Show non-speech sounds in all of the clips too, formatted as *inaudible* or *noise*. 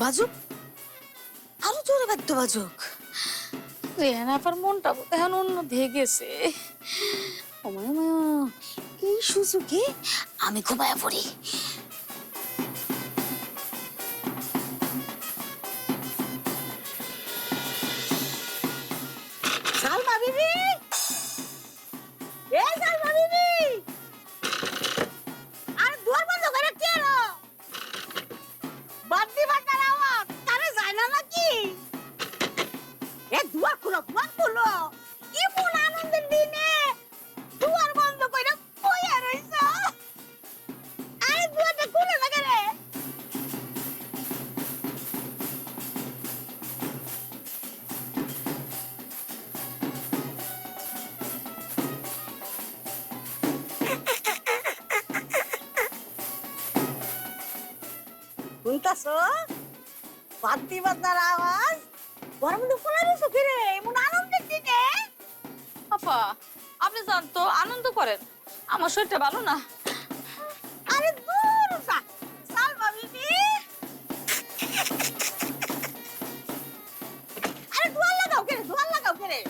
বাজুক? আরও জোরে বাদ্য বাজুক। রেহান আপার মনটা এখন অন্য দিয়ে গেছে। মায়া মা এই সুযোগে আমি ঘুমায় পড়ি। শুনতাছ বাদ্দি বাদ্দার আওয়াজ। গরম তো খোলা রইছ কি রে এমন আনন্দের দিনে আপা আপনি জান তো আনন্দ করেন। আমার শরীরটা ভালো না। আরে দূর যা। সালমা বিবি। আরে দুয়ার লাগাও কে রে দুয়ার লাগাও কে রে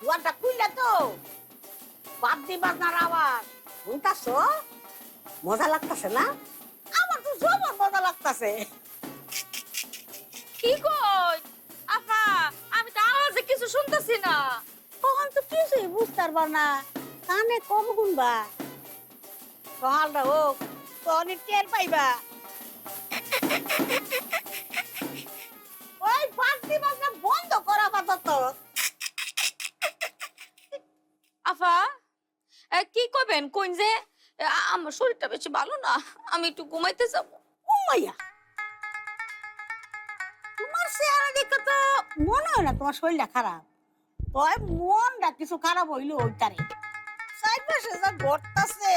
দুয়ারটা খুললে তো। বাদ দিবার না আবার শুনতাছ? মজা লাগতাছে না? আমার তো জবর মজা লাগতাছে। কি কই আপা আমি তো আওয়াজে কিছু শুনতেছি না। তখন তো কিছুই বুঝতে পারবা না। কানে কম গুনবা। সকালটা হোক তখনই টের পাইবা। ওই বাড়তি বাজনা বন্ধ করা আপাতত। আফা এ, কি করবেন? কোন যে আমার শরীরটা বেশি ভালো না। আমি একটু ঘুমাইতে যাব। তোমার চেহারা দেখে তো মনে হয় না তোমার শরীরটা খারাপ। তয় মনটা কিছু খারাপ হইল ওইটারে। সাইড পাশে যা ঘটতাছে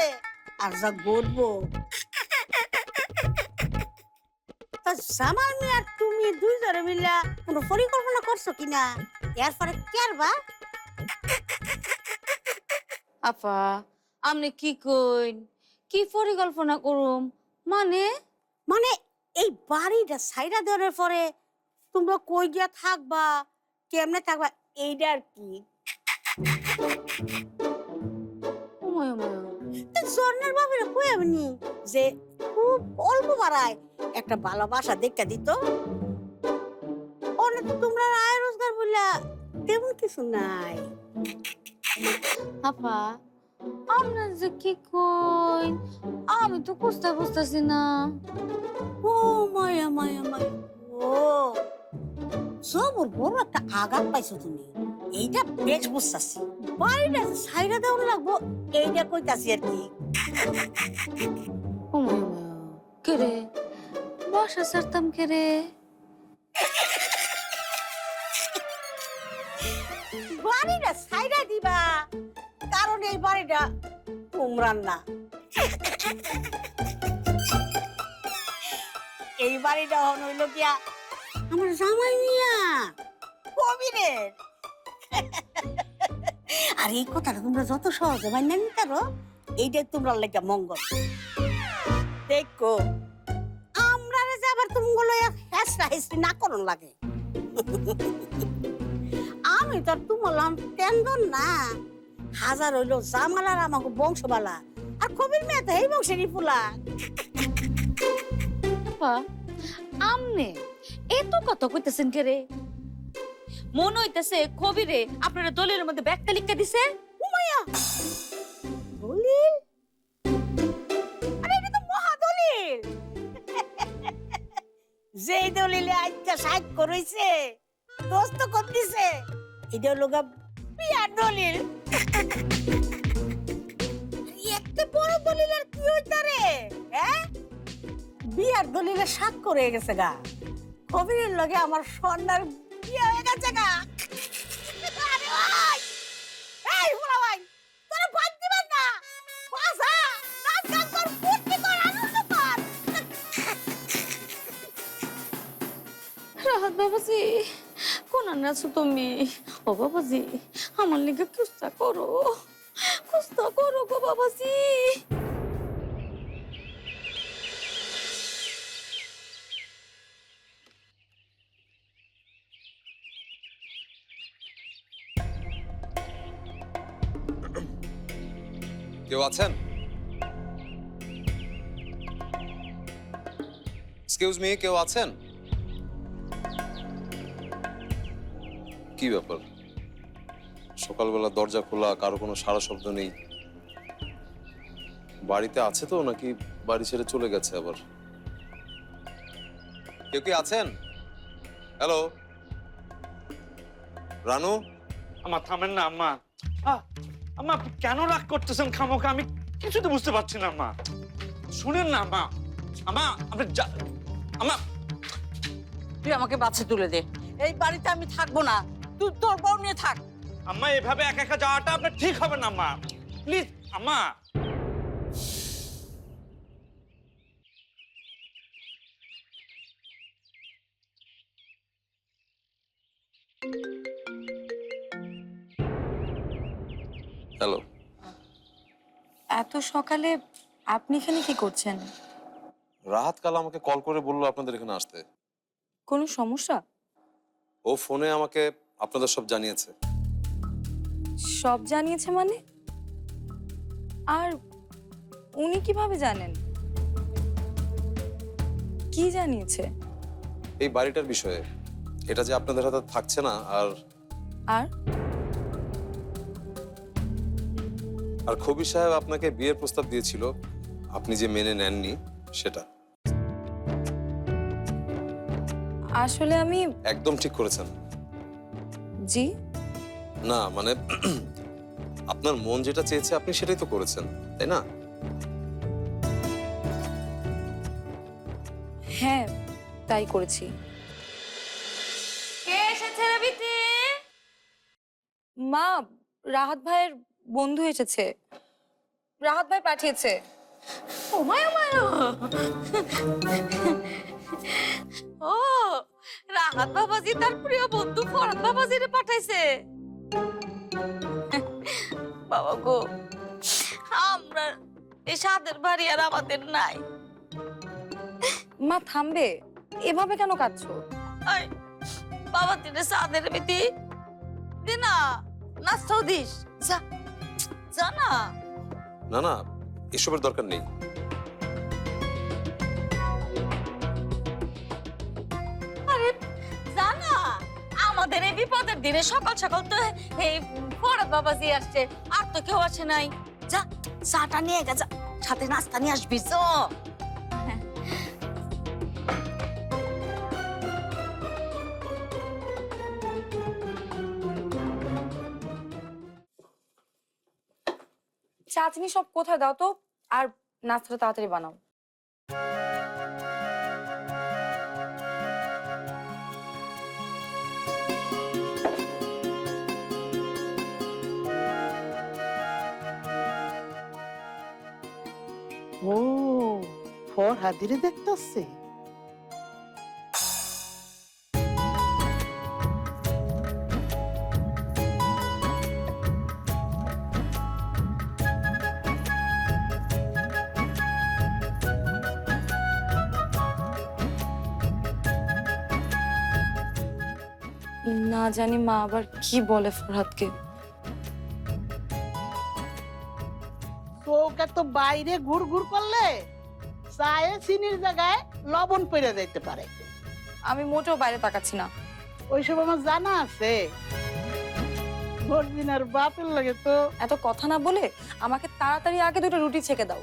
আর যা ঘটবো। তা জামাল মিয়া তুমি দুইজনে মিলা কোনো পরিকল্পনা করছ কিনা? এরপরে কেরবা আপা আপনি কি কইন? কি পরিকল্পনা করুম? মানে? মানে এই বাড়িটা সাইডা দেওয়ার পরে তোমরা কই গিয়া থাকবা? কেমনে থাকবা? এইটা আর কি। স্বর্ণের বাবারা কই আপনি যে খুব অল্প বাড়ায় একটা ভালোবাসা দেখা দিত। অনেক তোমরা আয় রোজগার বললা তেমন কিছু নাই। আপা আপনার যে কি কইন? আমি তো বুঝতে বুঝতেছি না। ও মায়া মায়া মায়া ও সবর বড় একটা আঘাত পাইছো তুমি। এইটা বেশ বুঝতাছি। বাড়িটা দেওয়ার লাগবো এইটা কইতাছি আর কি। ওময় ওময় কে রে? বাসা ছাড়তাম কে বাড়িটা দিবা কারণ এই বাড়িটা তোমরার না। এই বাড়িটা হন হইল গিয়া আমার জামাই মিয়া। কবিরের। *laughs* আর এই কথাটা তোমরা যত সহজে মান্য নিতে পারো এইটাই তোমরা লেগে মঙ্গল। দেখো আমরা যে আবার তুমগুলো হেসরা হেসরি না করন লাগে। *laughs* আমি তো তুমলাম টেন্ডন না। হাজার হইল জামালার আমাকে বংশবালা। আর কবির মেয়ে তো এই বংশেরই ফুলা। আপা আমনে এত কথা কইতেছেন কে রে? মন হইতেছে কবিরে আপনারা দলের মধ্যে ব্যাগটা লিখতে দিছে। দলিল? আরে এটা তো মহা দলিল! *laughs* দলিলে সাইড করেছে, দোস্ত করতেছে এটা বিয়ার দলিল। *laughs* এত বড় দলিল আর কি হইতা রে হ্যাঁ? বিয়ার দলিলে স্বাক্ষর হয়ে গেছে গা। কবিরের লগে আমার সন্ধ্যার বিয়ে হয়ে গেছে গা। কোন আছো তুমি? বাবাজি, আমার লিগে কুস্তা করো। কুস্তা করো গো বাবাজি। কেউ আছেন? এক্সকিউজ মি কেউ আছেন? কি ব্যাপার? সকালবেলা দরজা খোলা কারও কোনো সারা শব্দ নেই। বাড়িতে আছে তো নাকি বাড়ি ছেড়ে চলে গেছে আবার? কেউ কি আছেন? হ্যালো রানু? আমার থামেন না আম্মা। আম্মা কেন রাগ করতেছেন খামোকা আমি কিছু তো বুঝতে পারছি না মা শুনেন না মা আমা আপনি আম্মা। তুই আমাকে বাচ্চা তুলে দে। এই বাড়িতে আমি থাকব না। তুই তোর বউ নিয়ে থাক। আম্মা এভাবে একা একা যাওয়াটা আপনার ঠিক হবে না মা প্লিজ আম্মা। এত সকালে আপনি এখানে কি করছেন? রাহাত কাল আমাকে কল করে বলল আপনাদের এখানে আসতে। কোনো সমস্যা? ও ফোনে আমাকে আপনাদের সব জানিয়েছে। সব জানিয়েছে মানে? আর উনি কীভাবে জানেন? কি জানিয়েছে? এই বাড়িটার বিষয়ে। এটা যে আপনাদের হাতে থাকছে না আর আর? আর খবি সাহেব আপনাকে বিয়ের প্রস্তাব দিয়েছিল আপনি যে মেনে নেননি সেটা। আসলে আমি একদম ঠিক করেছেন। জি। না মানে *clears throat* আপনার মন যেটা চেয়েছে আপনি সেটাই তো করেছেন তাই না? হ্যাঁ তাই করেছি। কে এসেছে মা রাহাত ভাইয়ের বন্ধু এসেছে। রাহাত ভাই পাঠিয়েছে। ও মায়া মায়া ও রাহাত বাবাজি তার প্রিয় বন্ধু ফরাদ বাবাজিরে পাঠাইছে। বাবা গো আমরা এই সাদের বাড়ি আর আমাদের নাই। মা থামবে। এভাবে কেন কাঁদছো? বাবা তিনে সাদের মিতি দিনা নাস্তাও দিস। যা। যা না না না এসবের দরকার নেই। আরে জানা? আমাদের এই বিপদের দিনে সকাল সকাল তো এই ফরাদ বাবাজি আসছে আর তো কেউ আছে নাই। যা চাটা নিয়ে গেছে যা সাথে নাস্তা নিয়ে আসবি তো চাটনি সব কোথায় দাও তো? আর নাস্তাটা তাড়াতাড়ি বানাও। ও ফরহাদিরে দেখতেছে। না জানি মা আবার কি বলে ফরহাদকে। চৌকা তো বাইরে ঘুর ঘুর করলে চায়ে চিনির জায়গায় লবণ পড়ে যাইতে পারে। আমি মোটেও বাইরে তাকাচ্ছি না। ওইসব আমার জানা আছে। ভোরদিনের বাপের লাগে তো। এত কথা না বলে আমাকে তাড়াতাড়ি আগে দুটো রুটি ছেঁকে দাও।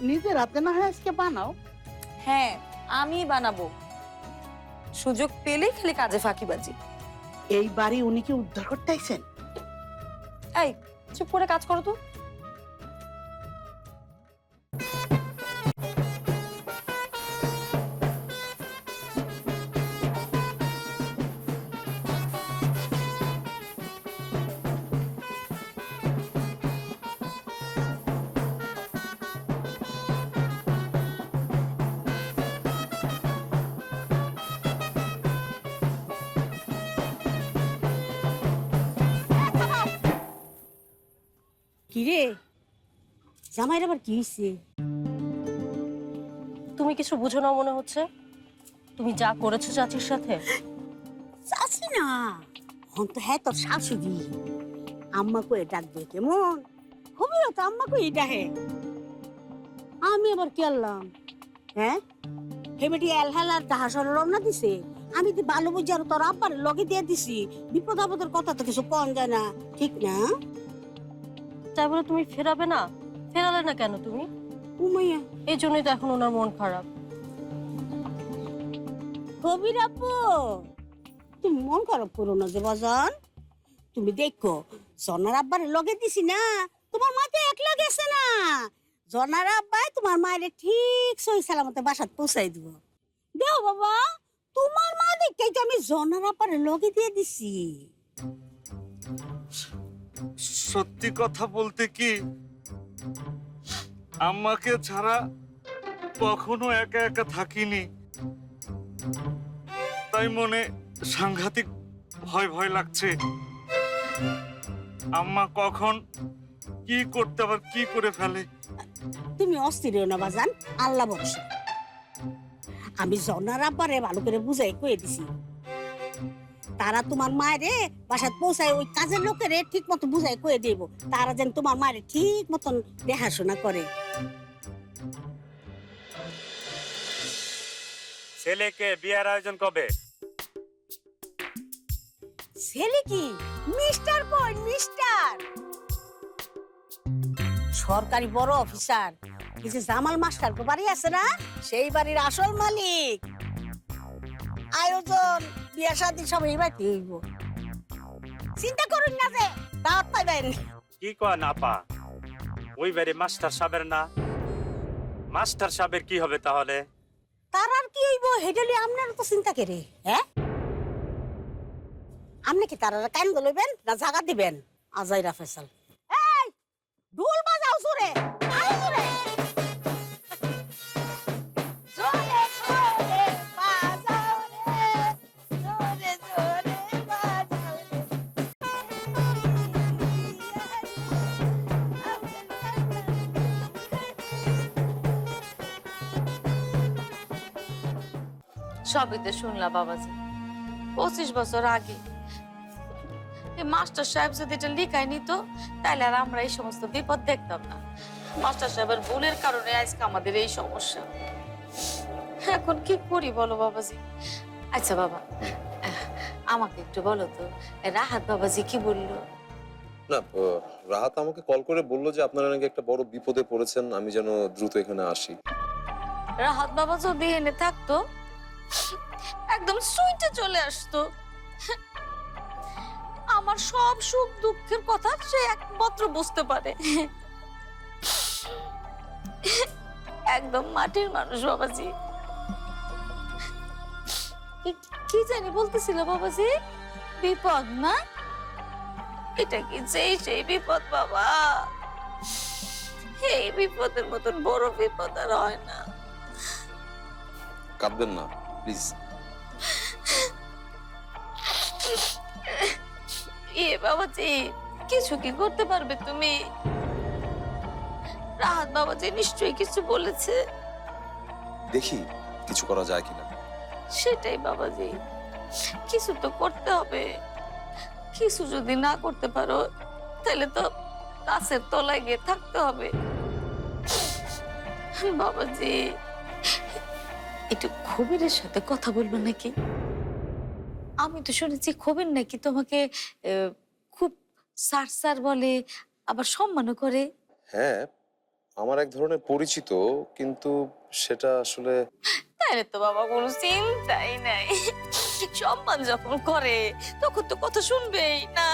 নিজের হাতে না হয় আজকে বানাও। হ্যাঁ আমি বানাবো। সুযোগ পেলেই খালি কাজে ফাঁকিবাজি। এই বাড়ি উনি কি উদ্ধার করতে আইছেন? এই চুপ করে কাজ করো তো। কিরে? জামাইয়ের আবার কি হয়েছে তুমি কিছু বুঝো না মনে হচ্ছে? তুমি যা করেছ চাচির সাথে? চাচ্ছি না। হন তো হ্যাঁ তোর শাশুড়ি। আম্মা কয়ে ডাকবে কেমন? হবেও তো আম্মা কয়ে ডাকে আমি আবার কি আনলাম? হ্যাঁ? হেবেটি এলহেলার তাহাসর রওনা দিছে। আমি তো ভালো বুঝি আর তোর আব্বার লগে দিয়ে দিছি। বিপদ আপদের কথা তো কিছু কম যায় না। ঠিক না? তাই বলে তুমি ফেরাবে না? ফেরালে না কেন তুমি? উমাইয়া এই জন্যই তো এখন ওনার মন খারাপ। কবির আপু! তুমি মন খারাপ করো না যে বাজান। তুমি দেখো জনার আব্বার লগে দিছি না তোমার মা তো একলা গেছে না। জনার আব্বাই তোমার মায়ের ঠিক সহি সালামতে বাসাত পৌঁছাই দিব। দেও বাবা তোমার মা দেখেই তো আমি জনার আব্বার লগে দিয়ে দিছি। সত্যি কথা বলতে কি আম্মাকে ছাড়া কখনো একা একা থাকিনি। তাই মনে সাংঘাতিক ভয় ভয় লাগছে। আম্মা কখন কি করতে, আবার কি করে ফেলে? তুমি অস্থির না, বাজান। আল্লাহ ভরসা। আমি জনার আব্বারে ভালো করে বুঝাই কয়ে দিছি। তারা তোমার মায়েরে বাসাত পৌঁছায় ওই কাজের লোকেরে ঠিক মতো বুঝাই কয়ে দেব। তারা যেন তোমার মায়ের ঠিক মতন দেখাশোনা করে। ছেলেকে বিয়ের আয়োজন কবে? ছেলে কি? মিস্টার কই মিস্টার? সরকারি বড় অফিসার। এই যে জামাল মাস্টার বাড়ি আছে না? সেই বাড়ির আসল মালিক। আয়োজন বিয়া শাদী সব এই বাড়িতে হইব। চিন্তা করুন না যে দাওয়াত পাইবেন কি কয় না পা ওই বাড়ি মাস্টার সাহেবের না? মাস্টার সাহেবের কি হবে তাহলে? তার আর কি হইব? হেডলি আপনার তো চিন্তা করে হ্যাঁ? আপনি কি তারা কান লইবেন না জায়গা দিবেন? আজাইরা ফেসাল এই ঢোল বাজাও জোরে। সবই তো শুনলা বাবাজি। পঁচিশ বছর আগে। মাস্টার সাহেব যদি এটা লিখাই নিত তাহলে আর আমরা এই সমস্ত বিপদ দেখতাম না। মাস্টার সাহেবের ভুলের কারণে আজকে আমাদের এই সমস্যা। এখন কি করি বলো বাবাজি? আচ্ছা বাবা আমাকে একটু বলো তো রাহাত বাবাজি কি বলল? না রাহাত আমাকে কল করে বলল যে আপনারা নাকি একটা বড় বিপদে পড়েছেন আমি যেন দ্রুত এখানে আসি। রাহাত বাবা যদি এনে থাকতো একদম সুইটে চলে আসতো। আমার সব সুখ দুঃখের কথা সে একমাত্র বুঝতে পারে। একদম মাটির মানুষ, বাবাজি। কি- জানি বলতেছিল বাবাজি? বিপদ না? এটা কি যেই, সেই বিপদ, বাবা? এই বিপদের মতন বড় বিপদ আর হয় না। কাঁদবেন না। প্লিজ। ইয়ে বাবাজি কিছু কি করতে পারবে তুমি? রাহাত বাবাজি নিশ্চয়ই কিছু বলেছে। দেখি কিছু করা যায় কিনা। সেটাই বাবাজি কিছু তো করতে হবে। কিছু যদি না করতে পারো তাহলে তো গাছের তলায় গিয়ে থাকতে হবে। বাবাজি একটু খবিরের সাথে কথা বলব নাকি? আমি তো শুনেছি খবির নাকি তোমাকে খুব স্যার স্যার বলে আবার সম্মানও করে। হ্যাঁ আমার এক ধরনের পরিচিত কিন্তু সেটা আসলে তাহলে তো বাবা কোনো চিন্তাই নাই। সম্মান যখন করে তখন তো কথা শুনবেই না?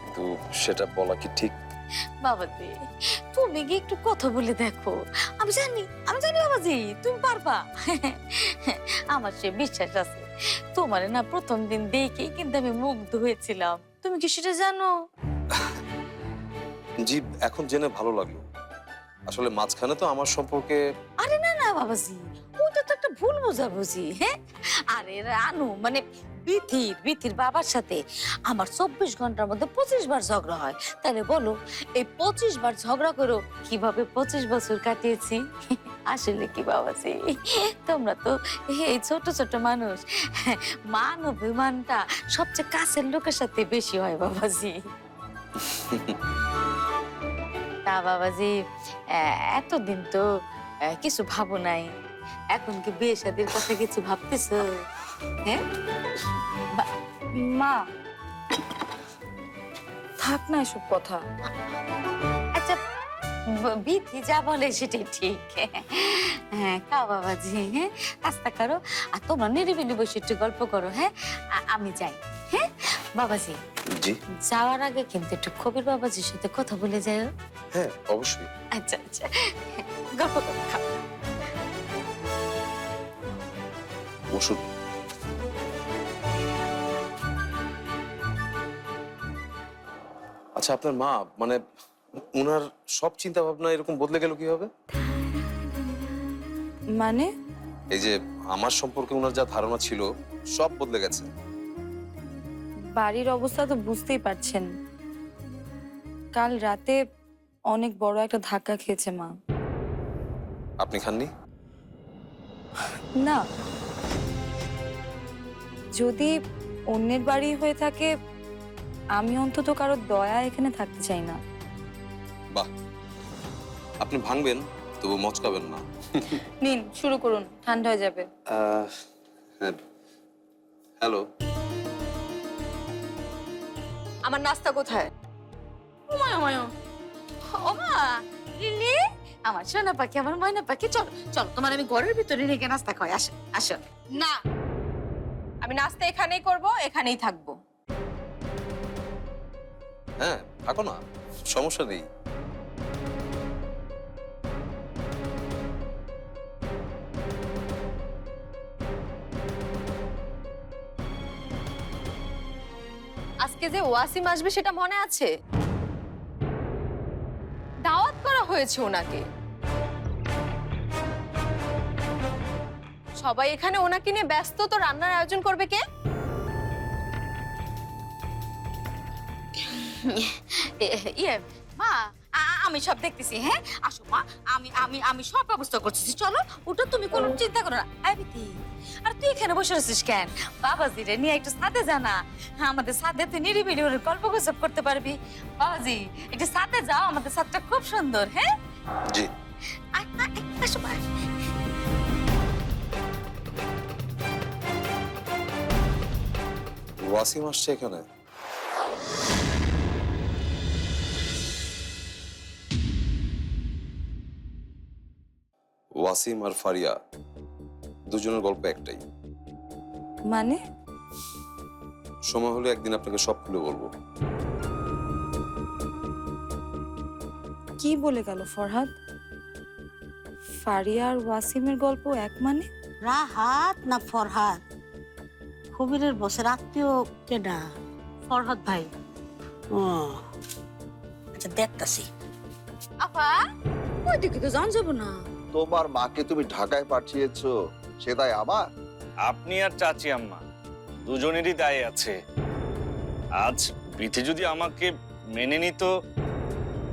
কিন্তু সেটা বলা কি ঠিক? বাবাজি তুমি গিয়ে একটু কথা বলে দেখো। আমি জানি আমি জানি বাবাজি তুমি পারবা। আমার সে বিশ্বাস আছে। তোমার না প্রথম দিন দেখে কিন্তু আমি মুগ্ধ হয়েছিলাম। তুমি কি সেটা জানো? জি এখন জেনে ভালো লাগল। আসলে মাঝখানে তো আমার সম্পর্কে আরে না না বাবাজি ওইটা তো একটা ভুল বোঝাবুঝি হ্যাঁ? আরে রানু মানে বিথির বিথির বাবার সাথে। আমার চব্বিশ ঘণ্টার মধ্যে পঁচিশ বার ঝগড়া হয়। তাহলে বলো, এই পঁচিশ বার ঝগড়া করো কীভাবে পঁচিশ বছর কাটিয়েছি? আসলে কি তোমরা তো এই ছোট ছোট মানুষ। মান অভিমানটা সবচেয়ে কাছের লোকের সাথে বেশি হয় বাবাজি। তা বাবাজি এতদিন তো কিছু ভাবো নাই। এখন কি বিয়ে শাদির কথা কিছু ভাবতেছো? হ্যাঁ মা। থাক না এসব কথা। আচ্ছা ব- বিধি যা বলে সেটাই ঠিক। হ্যাঁ খাও বাবাজি হ্যাঁ কাজটা করো। আর তোমরা নিরিবিলি বসে একটু গল্প করো হ্যাঁ? আ- আমি যাই হ্যাঁ? বাবাজি জি। যাওয়ার আগে কিন্তু একটু কবির বাবাজির সাথে কথা বলে যাও। হ্যাঁ অবশ্যই। আচ্ছা আচ্ছা গল্প করো খাও। ওষুধ আচ্ছা আপনার মা মানে ওনার সব চিন্তা ভাবনা এরকম বদলে গেল কীভাবে? মানে? এই যে আমার সম্পর্কে ওনার যা ধারণা ছিল সব বদলে গেছে। বাড়ির অবস্থা তো বুঝতেই পারছেন। কাল রাতে অনেক বড় একটা ধাক্কা খেয়েছে মা। আপনি খাননি? না। যদি অন্যের বাড়ি হয়ে থাকে আমি অন্তত কারও দয়া এখানে থাকতে চাই না। বাহ। আপনি ভাঙবেন তবু মচকাবেন না। *laughs* নিন শুরু করুন ঠান্ডা হয়ে যাবে। হ্যাঁ। হ্যালো। আমার নাস্তা কোথায়? ওমা ওমা ওমা লিলি আমার সোনা পাখি আমার ময়না পাখি। চলো চলো তোমার আমি ঘরের ভিতরে রেখে নাস্তা খাওয়াই। আসো আসো। না আমি নাস্তা এখানেই করব এখানেই থাকব। হ্যাঁ থাকো না, সমস্যা নেই। আজকে যে ওয়াসিম আসবে সেটা মনে আছে? দাওয়াত করা হয়েছে ওনাকে। সবাই এখানে ওনাকে নিয়ে ব্যস্ত, তো রান্নার আয়োজন করবে কে? *laughs* ইয়ে মা আমি সব দেখতেছি হ্যাঁ? আসো মা আমি আমি আমি সব ব্যবস্থা করতেছি। চলো ওটা তুমি কোনো চিন্তা করো না। আর তুই এখানে বসে আছিস কেন? বাবাজি রে নিয়ে একটু সাথে জানা আমাদের সাথে তুই নিরিবিলি ওর গল্প গুজব করতে পারবি। বাবাজি একটু সাথে যাও আমাদের সাথটা খুব সুন্দর হ্যাঁ? জি। আসো মা। ওয়াসিম আসছে এখানে? ওয়াসিম আর ফারিয়া দুজনের গল্প একটাই। মানে? সময় হলে একদিন আপনাকে সব খুলে বলব। কি বলে গেল ফরহাদ? ফারিয়া আর ওয়াসিমের গল্প এক মানে? রাহাত না ফরহাদ? কবিরের বসের আত্মীয় কেডা? ফরহাদ ভাই। ও আচ্ছা দেখতাছি। আপা ওইদিকে তো জান যাব না। তোমার মাকে তুমি ঢাকায় পাঠিয়েছো সে দায় আমার? আপনি আর চাচি আম্মা দুজনেরই দায় আছে। আজ বিথি যদি আমাকে মেনে নিত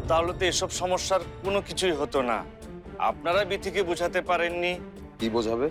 তাহলে তো এসব সমস্যার কোনো কিছুই হতো না। আপনারা বিথিকে বোঝাতে পারেননি। কি বোঝাবে?